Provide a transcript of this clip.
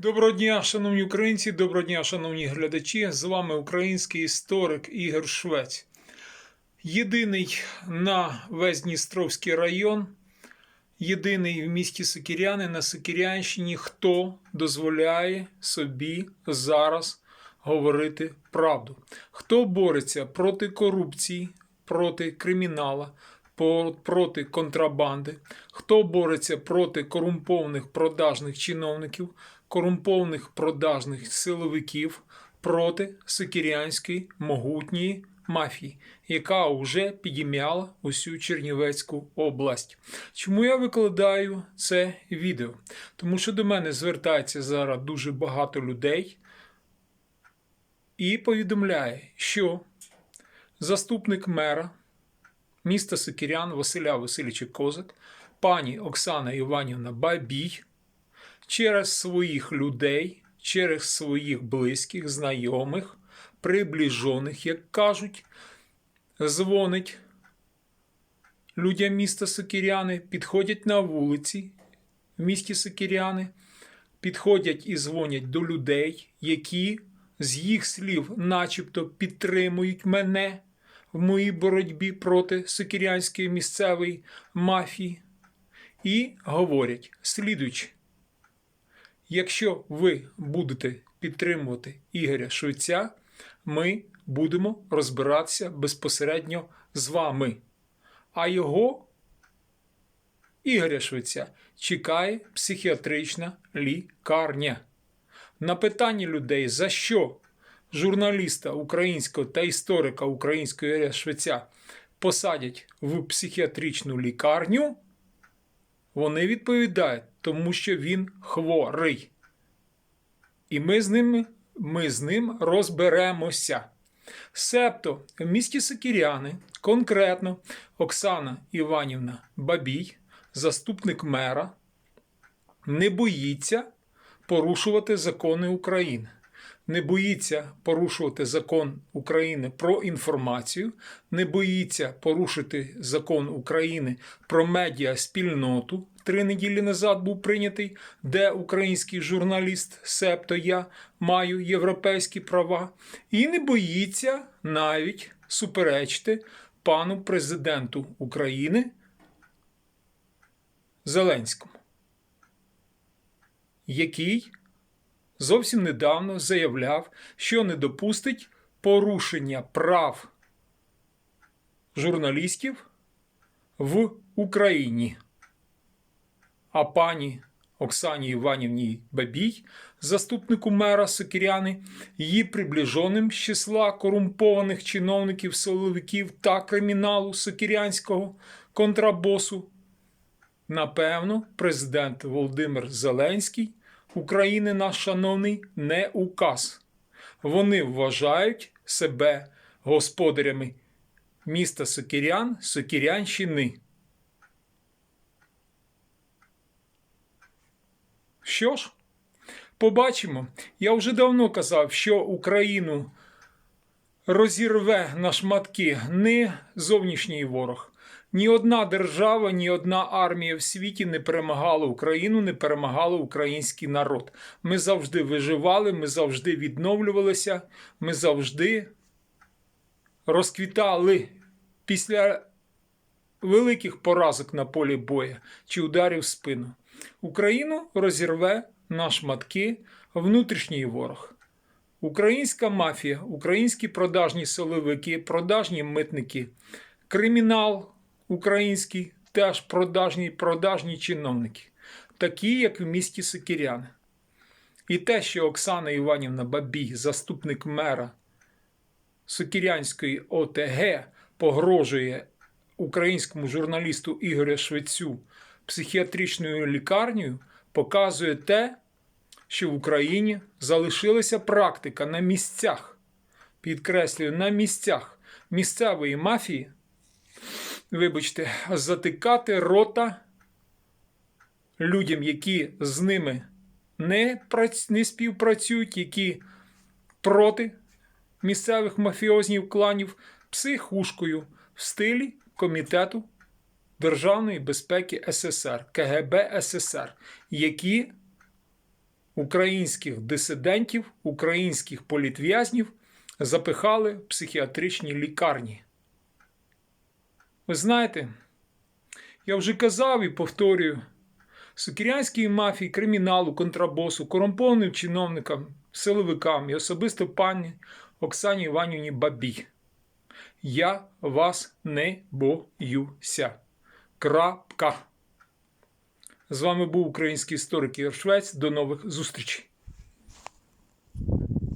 Доброго дня, шановні українці, доброго дня, шановні глядачі. З вами український історик Ігор Швець. Єдиний на весь Дністровський район, єдиний в місті Сокіряни на Сокірянщині, хто дозволяє собі зараз говорити правду. Хто бореться проти корупції, проти кримінала, проти контрабанди, хто бореться проти корумпованих продажних чиновників, корумпованих продажних силовиків проти сикірянської могутньої мафії, яка вже підім'яла усю Чернівецьку область. Чому я викладаю це відео? Тому що до мене звертається зараз дуже багато людей і повідомляє, що заступник мера міста Сикірян Василя Васильовича Козак, пані Оксана Іванівна Бабій через своїх людей, через своїх близьких, знайомих, приближених, як кажуть, дзвонить людям міста Сокіряни, підходять на вулиці в місті Сокіряни, підходять і дзвонять до людей, які з їх слів, начебто, підтримують мене в моїй боротьбі проти сокірянської місцевої мафії, і говорять слідуючи. Якщо ви будете підтримувати Ігоря Швеця, ми будемо розбиратися безпосередньо з вами. А його, Ігоря Швеця, чекає психіатрична лікарня. На питання людей, за що журналіста українського та історика українського Ігоря Швеця посадять в психіатричну лікарню, вони відповідають, тому що він хворий. І ми з ним, ми з ним розберемося. Себто в місті Сокіряни, конкретно Оксана Іванівна Бабій, заступник мера, не боїться порушувати закони України. Не боїться порушувати закон України про інформацію, не боїться порушити закон України про медіа спільноту. Три неділі назад був прийнятий, де український журналіст, себто я маю європейські права, і не боїться навіть суперечити пану президенту України Зеленському, який зовсім недавно заявляв, що не допустить порушення прав журналістів в Україні. А пані Оксані Іванівні Бабій, заступнику мера Сокиряни, її приближеним з числа корумпованих чиновників, силовиків та криміналу Сокирянського контрабосу, напевно, президент Володимир Зеленський України наш шановний не указ. Вони вважають себе господарями міста Сокирян, Сокирянщини. Що ж, побачимо. Я вже давно казав, що Україну розірве на шматки не зовнішній ворог. Ні одна держава, ні одна армія в світі не перемагала Україну, не перемагала український народ. Ми завжди виживали, ми завжди відновлювалися, ми завжди розквітали після великих поразок на полі боя чи ударів в спину. Україну розірве на шматки внутрішній ворог. Українська мафія, українські продажні силовики, продажні митники, кримінал український, теж продажні продажні чиновники, такі, як в місті Сокіряни. І те, що Оксана Іванівна Бабій, заступник мера Сокірянської ОТГ, погрожує українському журналісту Ігоря Швецю психіатричною лікарнею, показує те, що в Україні залишилася практика на місцях, підкреслюю, на місцях місцевої мафії, вибачте, затикати рота людям, які з ними не, прац- не співпрацюють, які проти місцевих мафіознів кланів психушкою в стилі Комітету Державної безпеки СССР, КГБ СССР, які українських дисидентів, українських політв'язнів запихали в психіатричні лікарні. Ви знаєте, я вже казав і повторюю, сукірянській мафії, криміналу, контрабосу, корумпованим чиновникам, силовикам і особисто пані Оксані Іванівні Бабій. Я вас не боюся. Крапка. З вами був український історик Ігор Швець. До нових зустрічей.